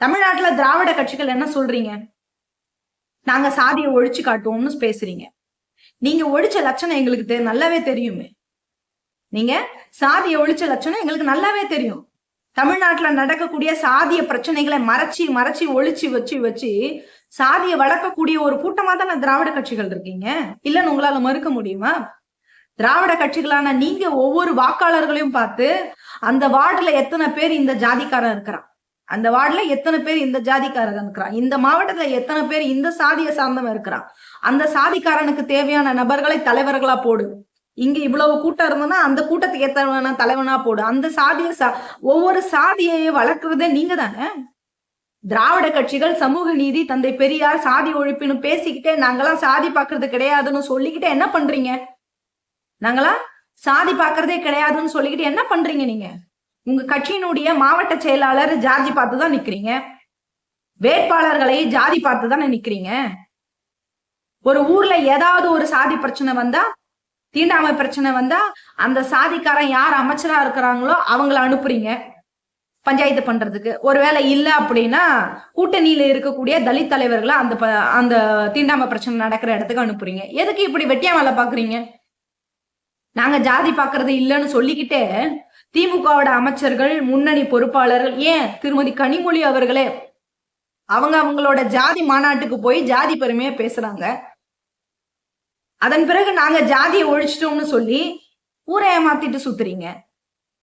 தமிழ்நாட்டுல திராவிட கட்சிகள் என்ன சொல்றீங்க? நாங்க சாதியை ஒழிச்சு காட்டுவோம்னு பேசுறீங்க. நீங்க ஒழிச்ச லட்சணம் எங்களுக்கு தெ- நல்லாவே தெரியுமே. நீங்க சாதியை ஒழிச்ச லட்சணம் எங்களுக்கு நல்லாவே தெரியும். தமிழ்நாட்டுல நடக்கக்கூடிய சாதிய பிரச்சனைகளை மறைச்சி மறைச்சி ஒழிச்சு வச்சு வச்சு சாதியை வளர்க்கக்கூடிய ஒரு கூட்டமா தானே திராவிட கட்சிகள் இருக்கீங்க? இல்லன்னு உங்களால மறுக்க முடியுமா? திராவிட கட்சிகளான நீங்க ஒவ்வொரு வாக்காளர்களையும் பார்த்து அந்த வார்டுல எத்தனை பேர் இந்த ஜாதிக்காரன் இருக்கிறான்? அந்த வார்டுல எத்தனை பேர் இந்த ஜாதிக்காரன் இருக்கிறான் இந்த மாவட்டத்துல எத்தனை பேர் இந்த சாதியை சார்ந்தவன் இருக்கிறான்? அந்த சாதிக்காரனுக்கு தேவையான நபர்களை தலைவர்களா போடு. இங்க இவ்வளவு கூட்டம் இருந்ததுன்னா அந்த கூட்டத்துக்கு ஏத்தவனா தலைவனா போடு. அந்த சாதிய சா ஒவ்வொரு சாதியை வளர்க்கறதே நீங்க தானே? திராவிட கட்சிகள் சமூக நீதி தந்தை பெரியார் சாதி ஒழிப்புன்னு பேசிக்கிட்டே நாங்களாம் சாதி பாக்குறது கிடையாதுன்னு சொல்லிக்கிட்டே என்ன பண்றீங்க? நாங்களாம் சாதி பாக்குறதே கிடையாதுன்னு சொல்லிக்கிட்டு என்ன பண்றீங்க நீங்க? உங்க கட்சியினுடைய மாவட்ட செயலாளர் ஜாதி பார்த்து தான் நிக்கிறீங்க. வேட்பாளர்களை ஜாதி பார்த்து தானே நிக்கிறீங்க. ஒரு ஊர்ல ஏதாவது ஒரு சாதி பிரச்சனை வந்தா தீண்டாமை பிரச்சனை வந்தா அந்த சாதிக்காரன் யார் அமைச்சரா இருக்கிறாங்களோ அவங்கள அனுப்புறீங்க. பஞ்சாயத்து பண்றதுக்கு. ஒருவேளை இல்ல அப்படின்னா கூட்டணியில இருக்கக்கூடிய தலித் தலைவர்களை அந்த ப- அந்த தீண்டாமை பிரச்சனை நடக்கிற இடத்துக்கு அனுப்புறீங்க. எதுக்கு இப்படி வெட்டியா வேலை பாக்குறீங்க நாங்க ஜாதி பாக்குறது இல்லைன்னு சொல்லிக்கிட்டே திமுகவோட அமைச்சர்கள் முன்னணி பொறுப்பாளர்கள் ஏன் திருமதி கனிமொழி அவர்களே? அவங்க அவங்களோட ஜாதி மாநாட்டுக்கு போய் ஜாதி பெருமையா பேசுறாங்க. அதன் பிறகு நாங்க ஜாதியை ஒழிச்சிட்டோம்னு சொல்லி ஊரை ஏமாத்திட்டு சுத்துறீங்க.